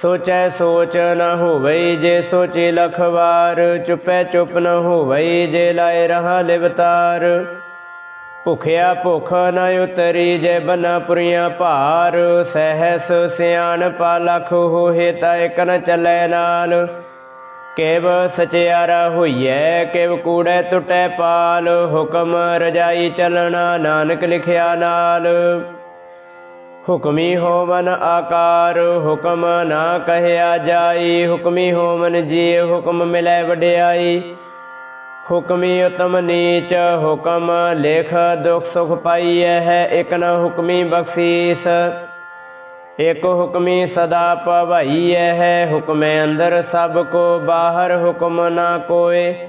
ਸੋਚੈ ਸੋਚ ਨ ਹੋਵਈ ਜੇ ਸੋਚੇ ਲਖ ਵਾਰ ਚੁਪੈ ਚੁਪ ਨ ਹੋਵਈ ਜੇ ਲਾਏ ਰਹਾ ਲਿਵਤਾਰ। ਭੁਖਿਆ ਭੁਖ ਨ ਉਤਰੀ ਜੇ ਬਨਾ ਪੁਰੀਆਂ ਭਾਰ, ਸਹਿਸ ਸਿਆਣ ਪਾ ਲਖ ਹੋਏ ਤਾ ਇਕ ਨ ਚੱਲੈ ਨਾਲ। ਕੇਵ ਸਚਿਆਰਾ ਹੋਈਐ, ਕੇਵ ਕੂੜੈ ਟੁਟੈ ਪਾਲ, ਹੁਕਮ ਰਜਾਈ ਚਲਣਾ ਨਾਨਕ ਲਿਖਿਆ ਨਾਲ। ਹੁਕਮੀ ਹੋਵਨ ਆਕਾਰ, ਹੁਕਮ ਨਾ ਕਹਿਆ ਜਾਈ। ਹੁਕਮੀ ਹੋਵਨ ਜੀ ਹੁਕਮ ਮਿਲੈ ਵਡਿਆਈ। ਹੁਕਮੀ ਉਤਮ ਨੀਚ, ਹੁਕਮ ਲੇਖ ਦੁਖ ਸੁਖ ਪਾਈਐ ਹੈ, ਇਕ ਨਾ ਹੁਕਮੀ ਬਖਸ਼ੀਸ। ਇਕ ਹੁਕਮੀ ਸਦਾ ਪਵਾਈਐ ਹੈ, ਹੁਕਮੇ ਅੰਦਰ ਸਭ ਕੋ, ਬਾਹਰ ਹੁਕਮ ਨਾ ਕੋਏ।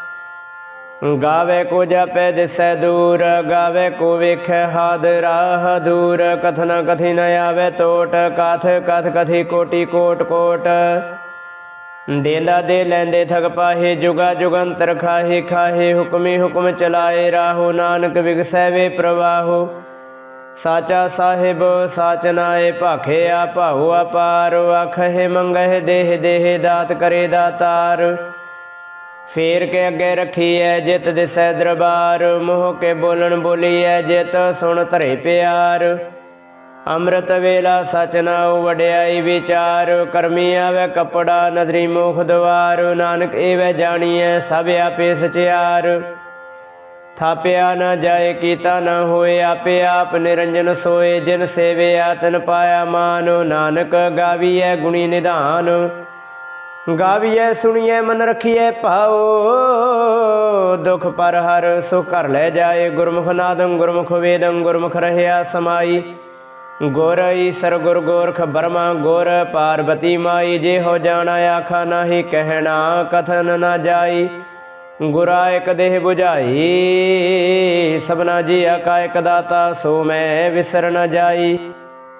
ਗਾਵੇ ਕੋ ਜਪੈ ਦਿਸੈ ਦੂਰ, ਗਾਵੇ ਕੋ ਵੇਖੈ ਹਾਦ ਦੂਰ। ਕਥਨਾ ਕਥੀ ਨ ਆਵੇ ਟੋਟ ਕਥ ਕਥ ਕਥੀ ਕੋਟੀ ਕੋਟ ਕੋਟ। ਦੇਂਦਾ ਦੇ ਲੈਂਦੇ ਥਗ ਪਾਹੇ, ਜੁਗਾ ਜੁਗੰਤਰ ਖਾਹੇ ਖਾਹੇ, ਹੁਕਮੀ ਹੁਕਮ ਚਲਾਏ ਰਾਹੋ। ਨਾਨਕ ਵਿਗਸੈ ਵੇ ਪ੍ਰਵਾਹੋ। ਸਾਚਾ ਸਾਹਿਬ, ਸਾਚ ਨਾਏ ਭਾਖੇ ਆ ਭਾਉ ਅਪਾਰ। ਆਖੇ ਮੰਗਹਿ ਦੇਹ ਦੇਹ ਦਾਤ ਕਰੇ ਦਾਤਾਰ। ਫੇਰ ਕੇ ਅੱਗੇ ਰੱਖੀਐ ਜਿਤ ਦਿਸੈ ਦਰਬਾਰ, ਮੋਹ ਕੇ ਬੋਲਣ ਬੋਲੀਐ ਜਿਤ ਸੁਣ ਧਰੇ ਪਿਆਰ। ਅੰਮ੍ਰਿਤ ਵੇਲਾ ਸਚ ਨਾਉ ਵਡਿਆਈ ਵਿਚਾਰ, ਕਰਮੀ ਆਵੇ ਕਪੜਾ ਨਦਰੀ ਮੋਖ ਦਵਾਰ, ਨਾਨਕ ਏਵੈ ਜਾਣੀਐ ਸਭ ਆਪੇ ਸਚਿਆਰ। ਥਾਪਿਆ ਨਾ ਜਾਏ, ਕੀਤਾ ਨਾ ਹੋਏ, ਆਪੇ ਆਪ ਨਿਰੰਜਨ ਸੋਏ, ਜਿਨ ਸੇਵਿਆ ਤਨ ਪਾਇਆ ਮਾਨੋ, ਨਾਨਕ ਗਾਵੀਐ ਗੁਣੀ ਨਿਧਾਨ। ਗਾਵੀਐ, ਸੁਣੀਐ, ਮਨ ਰਖੀਐ, ਭਾਉ। ਦੁਖ ਪਰ ਹਰ ਸੁਖ ਕਰ ਲੈ ਜਾਏ। ਗੁਰਮੁਖ ਨਾਦੰ, ਗੁਰਮੁਖ ਵੇਦੰ, ਗੁਰਮੁਖ ਰਹਿਆ ਸਮਾਈ। ਗੁਰ ਸਰ ਗੁਰ ਗੋਰਖ ਬਰਮਾ ਗੋਰ, ਪਾਰਬਤੀ ਮਾਈ। ਜੇ ਹੋ ਜਾਣਾ ਆਖਾ ਨਾਹੀ, ਕਹਿਣਾ ਕਥਨ ਨਾ ਜਾਈ। ਗੁਰਾ ਇਕ ਦੇਹ 부ਝਾਈ ਸਭਨਾ ਜੀ ਆਕਾ ਇਕ ਦਾਤਾ, ਸੋ ਮੈਂ ਵਿਸਰ ਨਾ ਜਾਈ।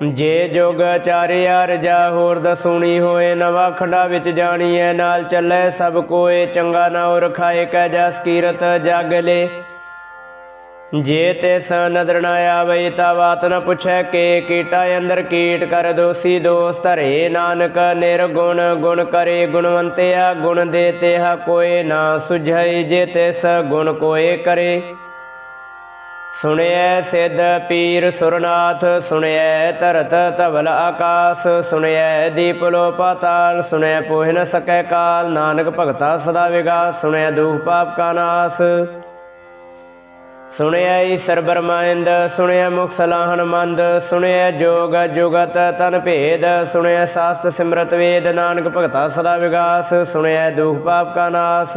ਜੇ ਜੋਗ ਚਾਰਿਆ ਰਜਾ ਹੋਰ ਦਸੂਣੀ ਹੋਏ, ਨਵਾ ਖੰਡਾ ਵਿੱਚ ਜਾਣੀਐ, ਨਾਲ ਚੱਲੇ ਸਭ ਕੋਏ, ਚੰਗਾ ਨਾਉ ਰਖਾਏ ਕੈ ਜਸ ਕੀਰਤ ਜਾਗਲੇ ਜੇ ਤਿਸ ਨਦਰ ਨ ਆਵੇ, ਤਾ ਬਾਤ ਨ ਪੁੱਛੈ ਕੇ, ਕੀਟਾ ਅੰਦਰ ਕੀਟ ਕਰ ਦੋਸੀ ਦੋਸ ਧਰੇ ਨਾਨਕ ਨਿਰਗੁਣ, ਗੁਣ ਕਰੇ ਗੁਣਵੰਤਿਆ, ਗੁਣ ਦੇ ਤੇਹਾ ਕੋਏ ਨਾ ਸੁਝਈ ਜੇ ਤੇ ਸ ਗੁਣ ਕੋਏ ਕਰੇ। ਸੁਣਿਐ ਸਿੱਧ ਪੀਰ ਸੁਰਨਾਥ, ਸੁਣਿਐ ਧਰਤ ਧਵਲ ਆਕਾਸ, ਸੁਣਿਐ ਦੀਪ ਲੋ ਪਾਤਾਲ, ਸੁਣਿਐ ਪੋਹਿ ਨ ਸਕੈ ਕਾਲ, ਨਾਨਕ ਭਗਤਾ ਸਦਾ ਵਿਗਾਸ, ਸੁਣਿਐ ਦੁਖ ਪਾਪ ਕਾ ਨਾਸ। ਸੁਣਿਐ ਈਸਰ ਬਰਮਾਇੰਦ ਸੁਣਿਆ ਮੁਖ ਸਲਾਹਨ ਮੰਦ ਸੁਣਿਆ ਜੋਗ ਜੁਗਤ ਤਨ ਭੇਦ ਸੁਣਿਆ ਸਾਸਤ ਸਿਮਰਤ ਵੇਦ, ਨਾਨਕ ਭਗਤਾ ਸਦਾ ਵਿਗਾਸ ਸੁਣਿਆ ਦੁਖ ਪਾਪ ਕਾ ਨਾਸ।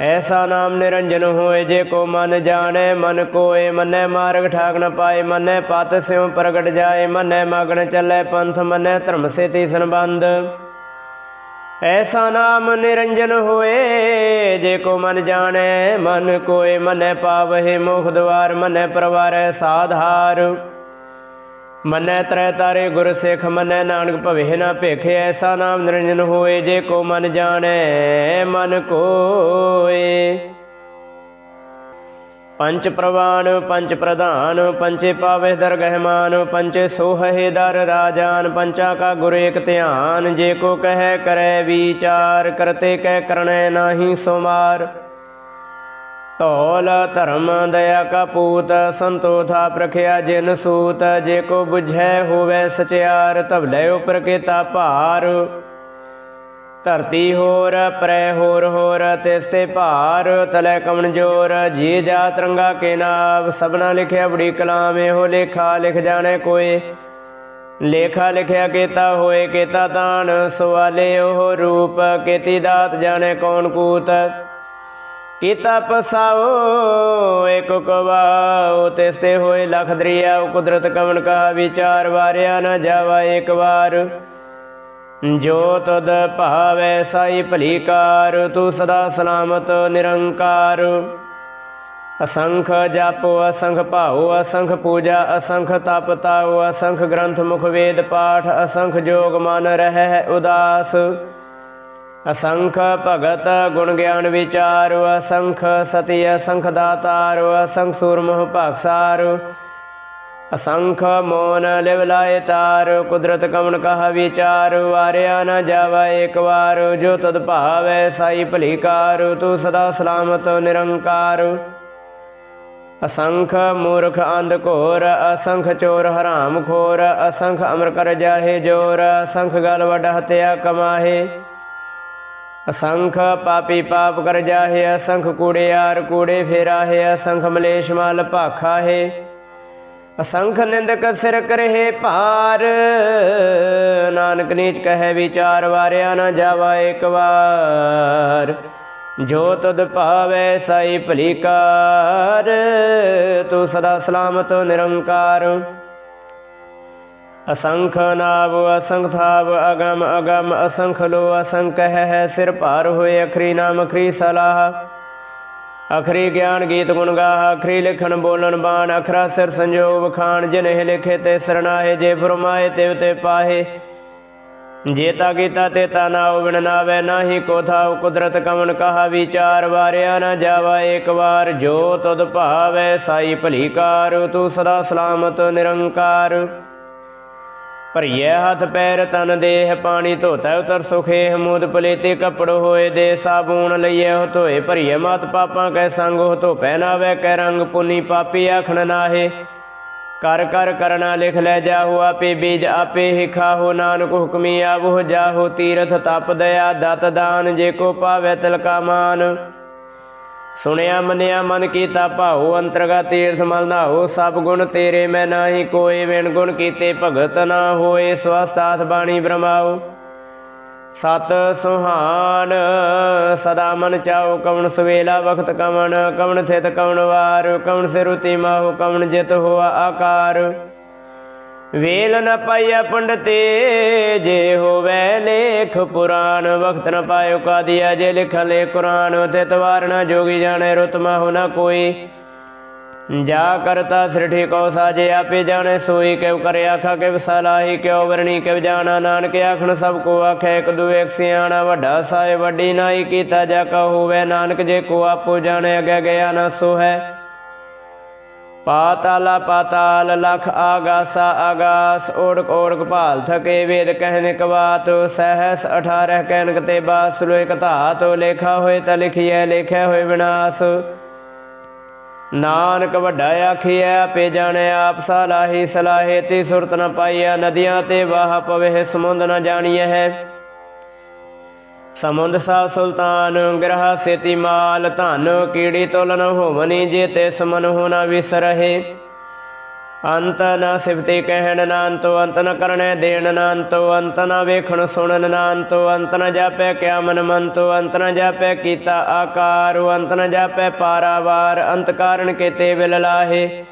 ਐਸਾ ਨਾਮ ਨਿਰੰਜਨ ਹੋਏ ਜੇ ਕੋ ਮਨ ਜਾਣੈ, ਮਨ ਕੋਏ ਮਨੈ, ਮਾਰਗ ਠਾਕ ਨ ਪਾਏ, ਮਨੈ ਪਤ ਸਿਉ ਪ੍ਰਗਟ ਜਾਏ, ਮਨੈ ਮਗਨ ਚੱਲੈ ਪੰਥ, ਮਨੈ ਧਰਮ ਸੇਤੀ ਸੰਬੰਧ। ਐਸਾ ਨਾਮ ਨਿਰੰਜਨ ਹੋਏ ਜੇ ਕੋ ਮਨ ਜਾਣੈ, ਮਨ ਕੋਏ ਮਨੈ ਪਾਵਹਿ ਮੋਖ ਦਵਾਰ ਮਨੈ ਪ੍ਰਵਾਰੈ ਸਾਧਾਰ। ਮੰਨੈ ਤ੍ਰੈ ਤਾਰੇ ਗੁਰ ਸਿੱਖ, ਮੰਨੈ ਨਾਨਕ ਭਵੇ ਨਾ ਭੇਖੇ, ਐਸਾ ਨਾਮ ਨਿਰੰਜਨ ਹੋਏ ਜੇ ਕੋ ਮਨ ਜਾਣੈ, ਮਨ ਕੋਏ। ਪੰਚ ਪ੍ਰਵਾਨ, ਪੰਚ ਪ੍ਰਧਾਨ, ਪੰਚੇ ਪਾਵੇ ਦਰਗਹਿ ਮਾਨ, ਪੰਚੇ ਸੋਹੇ ਦਰ ਰਾਜਾਨ, ਪੰਚਾ ਕਾ ਗੁਰ ਏਕ ਧਿਆਨ, ਜੇ ਕੋ ਕਹੈ ਕਰੈ ਵਿਚਾਰ, ਕਰਤੇ ਕਹਿ ਕਰਣੈ ਨਾਹੀ ਸੁਮਾਰ। ਧੌਲ ਧਰਮ ਦਇਆ ਕਪੂਤ ਪੂਤ ਪ੍ਰਖਿਆ ਜਿਨ ਸੂਤ, ਜੇ ਕੋ 부ਝੈ ਹੋਵੇ ਸਚਿਆਰ ਧਵਲੇ ਉਪਰ ਕੀਤਾ ਭਾਰ। ਧਰਤੀ ਹੋਰ, ਪ੍ਰੈ ਹੋਰ ਹੋਰ, ਤਿਸ ਤੇ ਭਾਰ, ਤਲੇ ਕਮਨ ਜੋਰ, ਜੀ ਜਾ ਤਰੰਗਾ ਕੇ ਨਾਮ ਸਭਨਾ ਲਿਖਿਆ ਬੜੀ ਕਲਾਮ ਇਹੋ ਲੇਖਾ ਲਿਖ ਜਾਣੇ ਕੋਏ। ਲੇਖਾ ਲਿਖਿਆ ਕੀਤਾ ਹੋਏ, ਕੀਤਾ ਤਾਣ ਸਵਾਲੇ ਉਹ ਰੂਪ, ਕੀਤੀ ਦਾਤ ਜਾਣੇ ਕੌਣ ਕੂਤ। ਕੀਤਾ ਪਸਾਓ ਏਕ ਕਵਾਓ, ਤਿਸ ਹੋਏ ਲਖ ਦਰਿਆ ਕੁਦਰਤ ਕਮਨ ਕਾ ਵਿਚਾਰ ਵਾਰਿਆ ਨਾ ਜਾਵਾ ਇੱਕ ਵਾਰ। ਜੋ ਤਦ ਭਾਵੈ ਸਾਈ ਭਲੀਕਾਰ ਤੂੰ ਸਦਾ ਸਲਾਮਤ ਨਿਰੰਕਾਰ। ਅਸੰਖ ਜਾਪੋ, ਅਸੰਖ ਭਾਉ, ਅਸੰਖ ਪੂਜਾ, ਅਸੰਖ ਤਪ ਤਾਉ, ਅਸੰਖ ਗ੍ਰੰਥ ਮੁਖ ਵੇਦ ਪਾਠ, ਅਸੰਖ ਜੋਗ ਮਨ ਰਹਿ ਉਦਾਸ। ਅਸੰਖ ਭਗਤ ਗੁਣ ਗਿਆਨ ਵਿਚਾਰ, ਅਸੰਖ ਸਤੀ, ਅਸੰਖ ਦਾਤਾਰ, ਅਸੰਖ ਸੂਰਮਹ ਭਾਗਸਾਰ ਅਸੰਖ ਮੋਨ ਲਿਵ ਲਾਏ ਤਾਰ, ਕੁਦਰਤ ਕਮਨ ਕਹਾ ਵਿਚਾਰ, ਵਾਰਿਆ ਨਾ ਜਾਵਾ ਇੱਕ ਵਾਰ, ਜੋ ਤਦ ਭਾਵੈ ਸਾਈ ਭਲੀ ਕਾਰ, ਤੂੰ ਸਦਾ ਸਲਾਮਤ ਨਿਰੰਕਾਰ। ਅਸੰਖ ਮੂਰਖ ਅੰਧ ਘੋਰ, ਅਸੰਖ ਚੋਰ ਹਰਾਮ ਖੋਰ, ਅਸੰਖ ਅਮਰ ਕਰ ਜਾਹੇ ਜੋਰ, ਅਸੰਖ ਗਲ ਵਡ ਹਤਿਆ ਕਮਾਹੇ। ਅਸੰਖ ਪਾਪੀ ਪਾਪ ਕਰ ਜਾਹੇ, ਅਸੰਖ ਕੂੜਿਆਰ ਕੂੜੇ ਫੇਰਾਹੇ, ਅਸੰਖ ਮਲੇਸ਼ ਮਲ ਭਾਖਾ ਹੈ ਅਸੰਖ ਨਿੰਦਕ ਸਿਰ ਕਰਹਿ ਭਾਰ, ਨਾਨਕ ਨੀਚ ਕਹੈ ਵਿਚਾਰ, ਵਾਰਿਆ ਨਾ ਜਾਵਾ ਇੱਕ ਵਾਰ। ਜੋ ਤਦ ਭਾਵੈ ਸਾਈ ਭਲੀਕਾਰ, ਤੂੰ ਸਦਾ ਸਲਾਮਤ ਨਿਰੰਕਾਰ। ਅਸੰਖ ਨਾਵ, ਅਸੰਖ ਥਾਵ, ਅਗਮ ਅਗਮ, ਅਸੰਖ ਲੋ, ਅਸੰਖ ਹੈ ਸਿਰ ਭਾਰ ਹੋਏ, ਅਖਰੀ ਨਾਮ, ਅਖਰੀ ਸਲਾਹ। ਅਖਰੀ ਗਿਆਨ ਗੀਤ ਗੁਣ ਗਾਹ, ਅਖਰੀ ਲਿਖਣ ਬੋਲਣ ਬਾਣ, ਅਖਰਾ ਸਿਰ ਸੰਜੋਗ ਵਖਾਣ ਜਿਨਹਿ ਲਿਖੇ ਤੇ ਸਰਣਾਏ ਜੇ ਫਰਮਾਏ ਤਿਵ ਤੇ ਪਾਹੇ। ਜੇਤਾ ਕੀਤਾ ਤੇ ਤਾ ਨਾਉ, ਬਿਨ ਨਾਵੇ ਨਾਹੀ ਕੋ ਥਾਉ, ਕੁਦਰਤ ਕਮਨ ਕਹਾ ਵਿਚਾਰ, ਵਾਰਿਆ ਨਾ ਜਾਵਾ ਇੱਕ ਵਾਰ। ਜੋ ਤਦ ਭਾਵੈ, ਸਾਈ ਭਲੀ ਕਾਰ, ਤੂੰ ਸਦਾ ਸਲਾਮਤ ਨਿਰੰਕਾਰ। ਭਰੀਏ ਹੱਥ ਪੈਰ ਤਨ ਦੇਹ ਪਾਣੀ ਧੋਤਾ ਉਤਰ ਸੁਖੇ ਹਮੂਦ ਪਲੇਤੇ ਕਪੜ ਹੋਏ ਦੇ ਸਾਬੂਨ ਲਈਏ ਹੋ ਧੋਏ ਭਰੀਏ ਮਤ ਪਾਪਾਂ ਕੈ ਸੰਗ ਹੋ ਧੋ ਪਹਿਨਾਵੇ ਕੈ ਰੰਗ ਪੁਨੀ ਪਾਪੀ ਆਖਣ ਨਾਹੇ। ਕਰ ਕਰ ਕਰਨਾ ਲਿਖ ਲੈ ਜਾਹੂ ਆਪੇ ਬੀਜ ਆਪੇ ਹੀ ਖਾਹੋ ਨਾਨਕ ਹੁਕਮੀ ਆਵੋ ਜਾਹੋ ਤੀਰਥ ਤਪ ਦਇਆ ਦਤ ਦਾਨ ਜੇ ਕੋ ਪਾਵੇ ਤਿਲਕਾ ਮਾਨ। ਸੁਣਿਆ, ਮੰਨਿਆ, ਮਨ ਕੀਤਾ, ਭਾਉ ਅੰਤਰਗਾ ਤੀਰਥ ਮਲ ਨਾਹੋ ਸਭ ਗੁਣ ਤੇਰੇ ਮੈਂ ਨਾਹੀ ਕੋਏ ਵਿਣ ਗੁਣ ਕੀਤੇ ਭਗਤ ਨਾ ਹੋਏ ਸਵਸਤਾਥ ਬਾਣੀ ਬ੍ਰਹਮਾਉ ਸਤ ਸੁਹਾਨ, ਸਦਾ ਮਨ ਚਾਉ, ਕਵਣ ਸਵੇਲਾ ਵਖਤ ਕਵਣ ਕਵਣ ਥਿਤ ਕਵਣ ਵਾਰ, ਕਵਣ ਸਿਰੁਤੀ ਮਾਹੋ ਕਵਣ ਜਿਤ ਹੋਆ ਆਕਾਰ। ਵੇਲ ਨ ਪਾਈਆ ਪੰਡਤੇ ਜੇ ਹੋਵੇ ਲੇਖ ਪੁਰਾਣ ਵਖਤ ਨ ਪਾਇਓ ਕਾਦੀਆ, ਜੇ ਲਿਖ ਲੈ ਕੁਰਾਨ ਤੇ ਤਵਾਰ ਨ ਜੋਗੀ ਜਾਣੇ ਰਤਮਾ ਹੋ ਨ ਕੋਈ। ਜਾ ਕਰਤਾ ਸ੍ਰਿਠੀ ਕੋ ਸਾਜੇ ਆਪੇ ਜਾਣੇ, ਸੋਈ ਕਿਵ ਕਰੇ ਆਖਾ ਕਿਵ ਸਲਾਹੀ, ਕਿਉ ਵਰਣੀ ਕਿਵ ਜਾਣਾ, ਨਾਨਕ ਆਖਣ, ਸਭ ਕੋ ਆਖੇ, ਇੱਕ ਦੂ ਇੱਕ ਸਿਆਣਾ, ਵੱਡਾ ਸਾਏ ਵੱਡੀ ਨਾਈ ਕੀਤਾ, ਜਾ ਕਾ ਹੋਵੇ ਨਾਨਕ, ਜੇ ਕੋ ਆਪੋ ਜਾਣੇ, ਅਗੇ ਗਿਆ ਨਾ ਸੋ ਹੈ ਪਾਤਾਲਾ ਪਾਤਾਲ ਲਖ ਆਗਾਸਾ ਆਗਾਸ, ਓੜਕ ਓੜਕ ਭਾਲ ਥਕੇ ਵੇਦ ਕਹਿਨ ਕਵਾਤ ਸਹਸ 18 ਕਹਿਨ ਕਤੇ ਬਾਸ ਲੋਇ ਕਥਾਤ ਲੇਖਾ ਹੋਏ ਤਾ ਲਿਖਿਐ ਲੇਖਿਆ ਹੋਏ ਵਿਨਾਸ਼। ਨਾਨਕ ਵੱਡਾ ਆਖੀਐ, ਆਪੇ ਜਾਣੈ ਆਪ, ਸਲਾਹੀ ਸਲਾਹੇ ਤੇ ਸੁਰਤ ਨ ਪਾਈਐ, ਨਦੀਆਂ ਤੇ ਵਾਹ ਪਵੇ, ਸਮੁੰਦ ਨ ਜਾਣੀਐ ਹੈ। ਸਮੁੰਦ ਸਾ ਸੁਲਤਾਨ ਗ੍ਰਹ ਸੇਤੀ ਮਾਲ ਧਨ ਕੀੜੀ ਤੋਲਨ ਹੋਵਨੀ ਜੇ ਤੇ ਸਮਨ ਹੋਣਾ ਵਿਸਰਹਿ। ਅੰਤ ਨ ਸਿਫਤੀ ਕਹਿਣ ਨਾ ਅੰਤੋ ਅੰਤ ਨ ਕਰਨੇ ਦੇਣ ਨਾ ਅੰਤੋ ਅੰਤ ਨ ਵੇਖਣ ਸੁਣਨ ਨਾ ਅੰਤੋ ਅੰਤ ਨ ਜਾਪੈ ਕਿਆ ਮਨ ਮੰਤੋ, ਅੰਤ ਨ ਜਾਪੈ ਕੀਤਾ ਆਕਾਰ, ਅੰਤ ਨ ਜਾਪੈ ਪਾਰਾਵਾਰ, ਅੰਤ ਕਾਰਨ ਕੀਤੇ ਵਿਲ ਲਾਹੇ।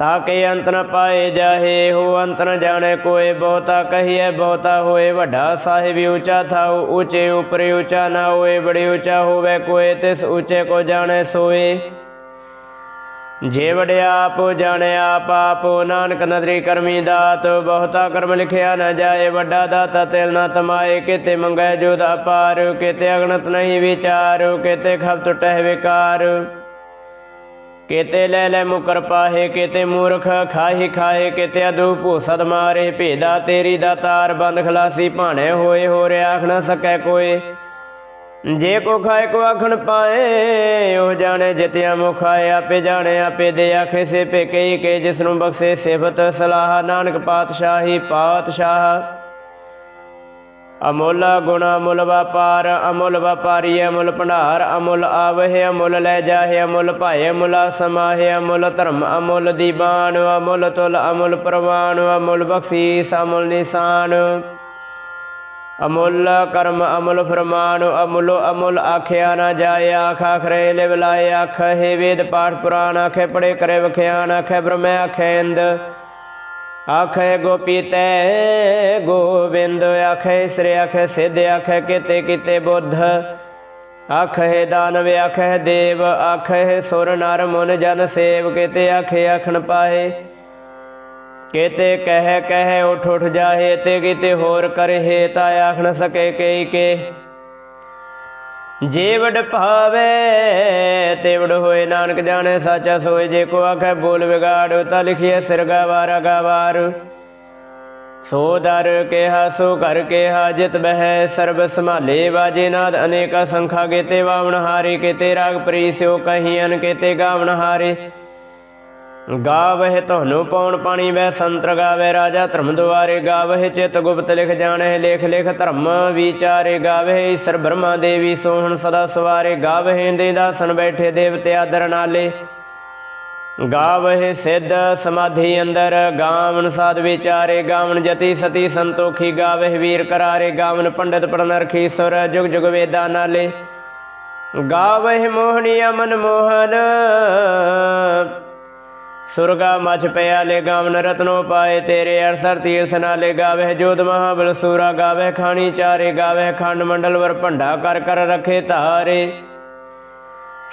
ਤਾਕੇ ਅੰਤ ਨ ਪਾਏ ਜਾਹੇ, ਹੋ ਅੰਤ ਨ ਜਾਣੇ ਕੋਏ, ਬਹੁਤਾ ਕਹੀਏ ਬਹੁਤਾ ਹੋਏ, ਵੱਡਾ ਸਾਹਿਬ ਉੱਚਾ ਥਾਉ, ਉੱਚੇ ਉਪਰ ਉੱਚਾ ਨਾ ਹੋਏ, ਬੜੇ ਉੱਚਾ ਹੋਵੇ ਕੋਏ, ਤਿਸ ਉੱਚੇ ਕੋ ਜਾਣੇ ਸੋਏ। ਜੇ ਵੜਿਆ ਆਪ ਜਾਣੇ ਆਪ, ਆਪੋ ਨਾਨਕ ਨਦਰੀ ਕਰਮੀ ਦਾਤ, ਬਹੁਤਾ ਕਰਮ ਲਿਖਿਆ ਨਾ ਜਾਏ, ਵੱਡਾ ਦਾਤਾ ਤਿਲ ਨਾ ਤਮਾਏ, ਕਿਤੇ ਮੰਗੈ ਜੋ ਦਾ ਪਾਰ, ਕਿਤੇ ਅਗਣਤ ਨਹੀਂ ਵਿਚਾਰ, ਕਿਤੇ ਖਬ ਟੁਟਹਿ ਵਿਕਾਰ। ਕਿਤੇ ਲੈ ਲੈ ਮੁਕਰ ਪਾਹੇ, ਕਿਤੇ ਮੂਰਖ ਖਾਹੀ ਖਾਏ ਕਿਤੇ ਅਦੂ ਭੂਸਦ ਮਾਰੇ, ਭੇਦਾ ਤੇਰੀ ਦਾ ਤਾਰ ਬੰਦ ਖਲਾਸੀ, ਭਾਣੇ ਹੋਏ ਹੋ ਰਿਆ ਆਖ ਨਾ ਸਕੈ ਕੋਏ। ਜੇ ਕੋ ਖਾਏ ਕੋ ਆਖਣ ਪਾਏ, ਉਹ ਜਾਣੇ ਜਿਤਿਆ ਮੁਖਾਏ ਆਪੇ ਜਾਣੇ, ਆਪੇ ਦੇ ਆਖੇ ਸੇ ਪੇ ਕਈ ਕੇ ਜਿਸ ਨੂੰ ਬਖਸ਼ੇ ਸਿਫਤ ਸਲਾਹ। ਨਾਨਕ ਪਾਤਸ਼ਾਹੀ ਪਾਤਸ਼ਾਹ ਅਮੁੱਲ ਗੁਣ ਅਮੁੱਲ ਵਪਾਰ, ਅਮੁੱਲ ਵਪਾਰੀ ਅਮੁੱਲ ਭੰਡਾਰ, ਅਮੁੱਲ ਆਵਹਿ ਅਮੁੱਲ ਲੈ ਜਾਹੇ ਅਮੁੱਲ ਭਾਏ ਅਮੁੱਲ ਸਮਾਹੇ ਅਮੁੱਲ ਧਰਮ ਅਮੁੱਲ ਦੀਵਾਨ ਅਮੁੱਲ ਤੁਲ ਅਮੁੱਲ ਪ੍ਰਵਾਨ, ਅਮੁੱਲ ਬਖਸ਼ੀਸ, ਅਮੁੱਲ ਨਿਸ਼ਾਨ। ਅਮੁੱਲ ਕਰਮ ਅਮੁੱਲ ਫਰਮਾਨ, ਅਮੁੱਲ ਅਮੁੱਲ ਆਖਿਆ ਨਾ ਜਾਏ, ਆਖ ਆਖਰੇ ਲਿਵ ਲਾਏ ਆਖ ਹੈ ਵੇਦ ਪਾਠ ਪੁਰਾਣ, ਆਖੇ ਪੜੇ ਕਰੇ ਵਖਿਆਨ, ਆਖੇ ਬ੍ਰਹਮੈ ਆਖੇ ਇੰਦ ਆਖੇ ਗੋਪੀ ਤੈ ਗੋਬਿੰਦ, ਆਖੇ ਸ੍ਰੀ, ਆਖੇ ਸਿੱਧ, ਆਖੇ ਕਿਤੇ ਕਿਤੇ ਬੁੱਧ। ਆਖੇ ਦਾਨਵ, ਆਖੇ ਦੇਵ, ਆਖੇ ਸੁਰ ਨਰ ਮਨ ਜਨ ਸੇਵ, ਕਿਤੇ ਆਖੇ ਆਖਣ ਪਾਏ। ਕਿਤੇ ਕਹਿ ਕਹਿ, ਉਠ ਉਠ ਜਾਹੇ, ਤੇ ਕਿਤੇ ਹੋਰ ਕਰਹਿ ਤਾ ਆਖ ਸਕੇ ਕਈ ਕੇ ਜੇ ਵਡ ਭਾਵੇ ਤੇ ਵਡ ਹੋਏ ਨਾਨਕ ਜਾਣੇ, ਸਾਚਾ ਸੋਏ ਜੇ ਕੋ ਆਖੇ ਬੋਲ ਵਿਗਾੜ, ਤਾ ਲਿਖੀਏ ਸਿਰ ਗਵਾਰ ਗਵਾਰ ਸੋ ਦਰ ਕਿਹਾ, ਸੋ ਕਰ ਕਿਹਾ, ਜਿਤ ਬਹਿ, ਸਰਬ ਸੰਭਾਲੇ ਵਾਜੇ ਨਾਦ, ਅਨੇਕਾ ਸੰਖਾ ਗੇਤੇ, ਵਾਵਣ ਹਾਰੇ, ਕਿਤੇ ਰਾਗ ਪ੍ਰੀਸਿਓ ਕਹੀਨ ਕਿਤੇ ਗਾਵਣ ਹਾਰੇ। ਗਾਵਹਿ ਤੁਹਾਨੂੰ ਪਉਣ ਪਾਣੀ ਵੈ ਸੰਤਰ ਗਾਵੇ ਰਾਜਾ ਧਰਮ ਦੁਆਰੇ ਗਾਵਹਿ ਚਿਤ ਗੁਪਤ ਲਿਖ ਜਾਣਹਿ ਲੇਖ ਲੇਖ ਧਰਮ ਵਿਚਾਰੇ ਗਾਵਹਿ ਈਸ਼ਰ ਬ੍ਰਹਮਾ ਦੇਵੀ ਸੋਹਣ ਸਦਾ ਸਵਾਰੇ ਗਾਵਹਿ ਦੇ ਦਾਸਨ ਬੈਠੇ ਦੇਵਤੇ ਆਦਰ ਨਾਲੇ। ਗਾਵਹਿ ਸਿੱਧ ਸਮਾਧੀ ਅੰਦਰ ਗਾਵਨ ਸਾਧ ਵਿਚਾਰੇ ਗਾਵਨ ਜਤੀ ਸਤੀ ਸੰਤੋਖੀ ਗਾਵਹਿ ਵੀਰ ਕਰਾਰੇ ਗਾਵਨ ਪੰਡਿਤ ਪੜਨ ਸੁਰ ਜੁਗ ਜੁਗ ਵੇਦਾਂ ਨਾਲੇ। ਗਾਵਹਿ ਮੋਹਣੀਆ ਮਨ ਮੋਹਨ ਸੁਰਗਾ ਮਛ ਪਿਆ ਲੈ ਗਾਵਨ ਰਤਨੋ ਪਾਏ ਤੇਰੇ ਅਰਸਰ ਤੀਰਥ ਨਾਲੇ ਗਾਵੇ ਜੋਦ ਮਹਾਬਲ ਸੂਰਾ ਗਾਵੇ, ਖਾਣੀ ਚਾਰੇ ਗਾਵੇ, ਖੰਡ ਮੰਡਲ ਵਰ ਭੰਡਾ ਕਰ ਕਰ ਰਖੇ ਧਾਰੇ।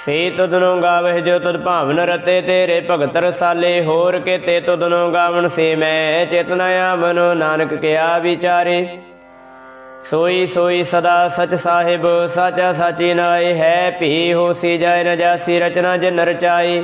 ਸੇ ਤੁਧਨੋ ਗਾਵੇ, ਜੋ ਤੁਧ ਭਾਵਨ ਰਤੇ, ਤੇਰੇ ਭਗਤ ਰਸਾਲੇ, ਹੋਰ ਕਿਤੇ ਤੁਧਨੋ ਗਾਵਨ ਸੇ ਮੈਂ ਚੇਤਨਾ ਆਮਨੋ ਨਾਨਕ ਕਿਆ ਵਿਚਾਰੇ। ਸੋਈ ਸੋਈ ਸਦਾ ਸਚ ਸਾਹਿਬ, ਸਾਚਾ ਸਾਚੀ ਨਾਏ, ਹੈ ਭੀ ਹੋਸੀ ਜਾਏ, ਨ ਜਾਸੀ ਰਚਨਾ ਜਿਨ ਰਚਾਈ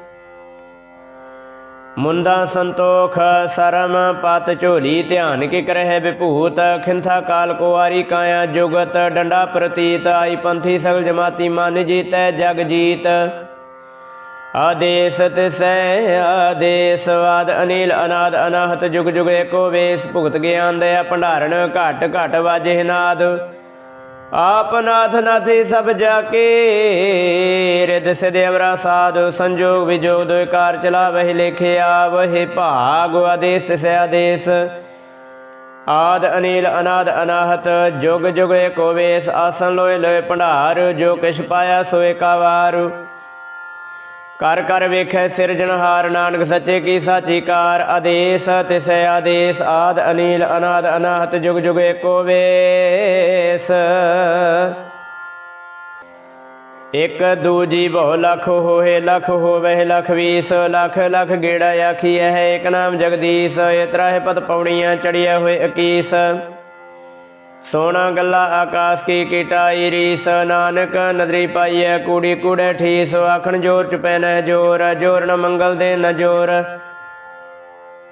ਮੁੰਦਾ ਸੰਤੋਖ, ਸਰਮ, ਪਤ ਝੋਲੀ, ਧਿਆਨ ਕੀ ਕਰਹਿ ਵਿਭੂਤ, ਖਿੰਥਾ ਕਾਲ ਕੋ ਕਾਇਆ ਜੁਗਤ, ਡੰਡਾ ਪ੍ਰਤੀਤ, ਆਈ ਪੰਥੀ ਸਗਲ ਜਮਾਤੀ ਮਨ ਜੀਤੈ ਜਗ ਜੀਤ। ਆਦੇਸ ਤਿਸੈ, ਆਦੇਸ ਵਾਦ ਅਨੀਲ, ਅਨਾਦ ਅਨਾਹਤ ਜੁਗ ਜੁਗ ਏਕੋ ਵੇਸ, ਭੁਗਤ ਗਿਆਨ ਦਇਆ, ਭੰਡਾਰਨ ਘਟ ਘਟ ਵਾਜੇ ਨਾਦ। ਆਪ ਨਾਥ ਨਾਥੀ ਸਭ ਜਾ ਕੇ ਰਿਦ ਸਿਧ ਅਵਰਾ ਸਾਧ ਸੰਜੋਗ ਵਿਜੋਗ ਦੋਇ ਕਾਰ ਚਲਾਵਹਿ ਲਿਖਿਆ ਵਹਿ ਭਾਗ ਆਦੇਸ ਤਿਸੈ ਆਦੇਸ। ਆਦ ਅਨੀਲ ਅਨਾਦ ਅਨਾਹਤ, ਜੁਗ ਜੁਗ ਏਕੋ ਵੇਸ ਆਸਨ ਲੋਏ ਲੋਏ ਭੰਡਾਰ, ਜੋ ਕਿਛ ਪਾਇਆ ਸੋਏ ਕਾ ਕਰ ਕਰ ਵੇਖੈ ਸਿਰਜਣਹਾਰ ਨਾਨਕ ਸੱਚੇ ਕੀ ਸਾਚੀ ਕਾਰ ਆਦੇਸ ਤਿਸੈ ਆਦੇਸ, ਆਦ ਅਨੀਲ, ਅਨਾਦ ਅਨਾਹਤ, ਜੁਗ ਜੁਗ ਏਕੋ ਵੇਸ। ਇਕ ਦੂਜੀ ਬਹੁ ਲਖ ਹੋਏ, ਲਖ ਹੋਵੇ ਲਖ ਵੀਸ, ਲਖ ਲਖ ਗੇੜਾ ਆਖੀ ਹੈ, ਇਕ ਨਾਮ ਜਗਦੀਸ਼ ਇਤਰਾ ਹੈ ਪਤ ਪੌੜੀਆਂ ਚੜਿਆ ਹੋਏ 21 ਸੋਨਾ ਗੱਲਾ ਆਕਾਸ ਕੀ ਕੀਟਾਈ ਰੀਸ, ਨਾਨਕ ਨਦਰੀ ਪਾਈਐ, ਕੂੜੀ ਕੂੜੇ ਠੀਸ, ਆਖਣ ਜੋਰ ਚੁਪੈ ਨ ਜੋਰ ਜੋਰ ਨ ਮੰਗਲ ਦੇ ਨ ਜੋਰ।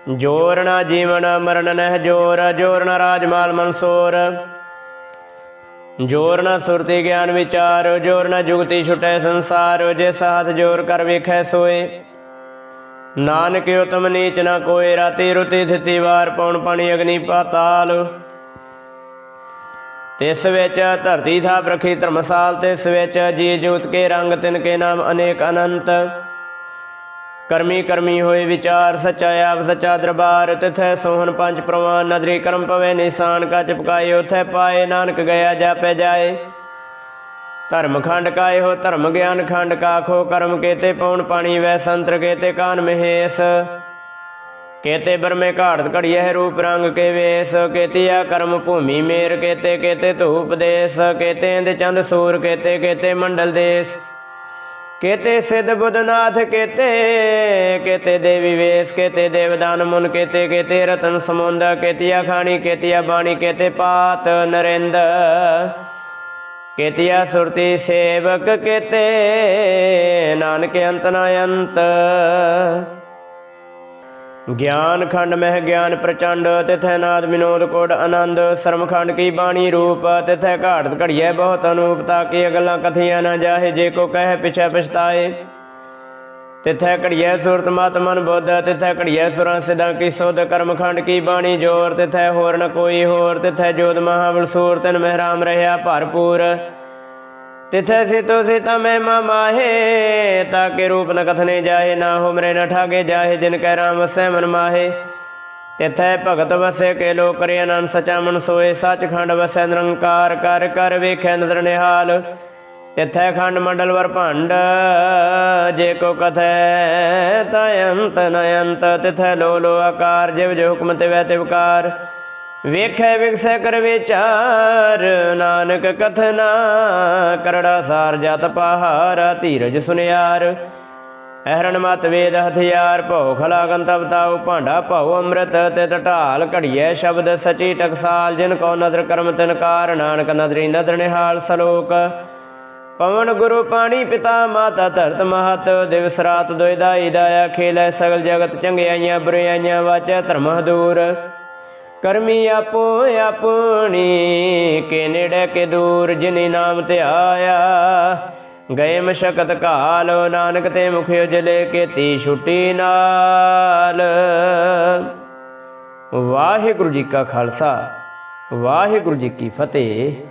ਜੋਰ ਨ ਜੀਵਨ ਮਰਨ ਨਹਿ ਜੋਰ ਜੋਰ ਨ ਰਾਜਮਾਲ ਮਨਸੋਰ। ਜੋਰ ਨਾ ਸੁਰਤੀ ਗਿਆਨ ਵਿਚਾਰ, ਜੋਰ ਨਾ ਜੁਗਤੀ ਛੁਟੈ ਸੰਸਾਰ, ਜੇ ਹੱਥ ਜੋਰ ਕਰ ਵੇਖੈ ਸੋਏ। ਨਾਨਕ ਉਤਮ ਨੀਚ ਨਾ ਕੋਏ, ਰਾਤੀ ਰੁਤੀ ਥਿਤੀ ਵਾਰ ਪੌਣ ਪਾਣੀ ਅਗਨੀ ਪਾਤਾਲ। ਤਿਸ ਵਿੱਚ ਧਰਤੀ ਥਾਪ ਰਖੀ ਧਰਮਸਾਲ, ਤਿਸ ਵਿੱਚ ਜੀ ਜੋਤ ਕੇ ਰੰਗ ਤਿਨ ਕੇ ਨਾਮ ਅਨੇਕ ਅਨੰਤ। ਕਰਮੀ ਕਰਮੀ ਹੋਏ ਵਿਚਾਰ, ਸੱਚਾ ਆਪ, ਸੱਚਾ ਦਰਬਾਰ, ਤਿਥੈ ਸੋਹਣ ਪੰਜ ਪ੍ਰਵਾਨ, ਨਦਰੀ ਕਰਮ ਪਵੇ ਨਿਸ਼ਾਨ ਕਾ ਚਪਕਾਏ ਉਥੈ ਪਾਏ, ਨਾਨਕ ਗਿਆ ਜਾਪੈ ਜਾਏ। ਧਰਮ ਖੰਡ ਕਾਏ ਹੋ, ਧਰਮ ਗਿਆਨ ਖੰਡ ਕਾਖੋ, ਕਰਮ ਕੇਤੇ ਪਉਣ ਪਾਣੀ ਵੈ ਸੰਤਰ ਕੇਤੇ ਕਾਨ ਮਹੇਸ। ਕੇਤੇ ਬਰਮੇ ਘਾੜਤ ਘੜੀਐ ਰੂਪ ਰੰਗ ਕੇ ਵੇਸ, ਕੇਤੀਆ ਕਰਮ ਭੂਮੀ ਮੇਰ, ਕੇਤੇ ਕੇਤੇ ਧੂਪ ਦੇਸ, ਕੇਤੇ ਇੰਦ ਚੰਦ ਸੂਰ, ਕੇਤੇ ਕੇਤੇ ਮੰਡਲ ਦੇਸ। ਕੇਤੇ ਸਿੱਧ ਬੁੱਧਨਾਥ, ਕੇਤੇ ਕੇਤੇ ਦੇਵੀ ਵੇਸ, ਕੇਤੇ ਦੇਵਦਾਨ ਮੁਨ, ਕੇਤੇ ਕੇਤੇ ਰਤਨ ਸਮੁੰਦ, ਕੇਤੀਆ ਖਾਣੀ, ਕੇਤੀਆ ਬਾਣੀ, ਕੇਤੇ ਪਾਤ ਨਰਿੰਦ। ਕੇਤੀਆ ਸੁਰਤੀ ਸੇਵਕ, ਕੇਤੇ, ਨਾਨਕ ਅੰਤ ਨਾ ਅੰਤ ਗਿਆਨ ਖੰਡ ਮਹਿ ਗਿਆਨ ਪ੍ਰਚੰਡ, ਤਿਥੈ ਨਾਦ ਵਿਨੋਦ ਕੋਡ ਆਨੰਦ ਸਰਮਖੰਡ ਕੀ ਬਾਣੀ ਰੂਪ, ਤਿਥੈ ਘਾਟ ਘੜੀਐ ਬਹੁਤ ਅਨੂਪ ਤਾਕੀ ਅਗਲਾਂ ਕਥੀਆਂ ਨਾ ਜਾਹੇ, ਜੇ ਕੋ ਕਹਿ ਪਿਛੈ ਪਛਤਾਏ। ਤਿਥੈ ਘੜੀਐ ਸੁਰਤ ਮਤ ਮਨ ਬੁੱਧ, ਤਿਥੈ ਘੜੀਐ ਸੁਰਾਂ ਸਿਧਾਂ ਕੀ ਸੁਧ ਕਰਮਖੰਡ ਕੀ ਬਾਣੀ ਜੋਰ, ਤਿਥੈ ਹੋਰ ਨ ਕੋਈ ਹੋਰ, ਤਿਥੈ ਜੋਤ ਮਹਾਬਲ ਸੂਰ, ਤਿਨ ਮਹਿਰਾਮ ਰਹਿਆ ਭਰਪੂਰ। ਤਿਥੈ ਸਿਤੋ ਸਿਤਾ ਮੈਂ ਮਾਹੇ ਤਾਕੇ ਰੂਪ ਨ ਕਥਨੇ ਜਾਹੇ, ਨਾ ਹੋ ਮਰੇ ਨ ਠਾਗੇ ਜਾਹੇ, ਜਿਨ ਕੈ ਰਾਮ ਵਸੈ ਮਨ ਮਾਹੇ। ਤਿਥੈ ਭਗਤ ਵਸੈ ਕੇ ਲੋ ਕਰੇ ਅਨੰਦ ਸਚਾ ਮਨ ਸੋਏ, ਸੱਚਖੰਡ ਵਸੈ ਨਿਰੰਕਾਰ ਕਰ ਕਰ ਵੇਖੈ ਨਦਰ ਨਿਹਾਲ। ਤਿਥੈ ਖੰਡ ਮੰਡਲ ਵਰ ਭੰਡ, ਜੇ ਕੋ ਕਥੈ ਤਾ ਅੰਤ ਤਿਥੈ ਲੋ ਲੋ ਆਕਾਰ, ਜਿਵ ਜੋ ਹੁਕਮ ਤੇ ਵੈ ਤਿਵਕਾਰ ਵੇਖੈ ਵਿਗਸੈ ਕਰ ਵਿਚਾਰ, ਨਾਨਕ ਕਥਨਾ ਕਰੜਾ ਸਾਰ ਜਤ ਪਹਾਰ ਧੀਰਜ ਸੁਨਿਆਰ। ਅਹਰਣ ਮਤ ਵੇਦ ਹਥਿਆਰ ਭਉ ਖਲਾਗਨ ਤਬ ਭਾਂਡਾ ਭਉ ਅੰਮ੍ਰਿਤ ਤੇ ਢਾਲ ਘੜੀਐ ਸ਼ਬਦ ਸਚੀ ਟਕਸਾਲ, ਜਿਨ ਕੋ ਨਦਰ ਕਰਮ ਤਿਨ ਕਾਰ, ਨਾਨਕ ਨਦਰੀ ਨਦਰ ਨਿਹਾਲ ਸਲੋਕ। ਪਵਨ ਗੁਰੂ ਪਾਣੀ ਪਿਤਾ ਮਾਤਾ ਧਰਤ ਮਹਤ, ਦਿਵਸ ਰਾਤ ਦੋਇ ਦਾਈ ਦਾਇਆ ਖੇਲੇ ਸਗਲ ਜਗਤ ਚੰਗਿਆਈਆਂ ਬੁਰਿਆਈਆਂ ਵਾਚੈ ਧਰਮ ਦੂਰ। ਕਰਮੀ ਆਪੋ ਆਪਣੀ, ਕੇ ਕੇ ਦੂਰ ਜਿਨੀ ਨਾਮ ਤੇ ਆਇਆ। ਗਏ ਮਸ਼ਕਤ ਕਾਲ ਨਾਨਕ ਤੇ ਮੁਖ ਉਜਲੇ ਕੀਤੀ ਛੁੱਟੀ ਨਾਲ। ਵਾਹਿਗੁਰੂ ਜੀ ਕਾ ਖਾਲਸਾ, ਵਾਹਿਗੁਰੂ ਜੀ ਕੀ ਫਤਿਹ।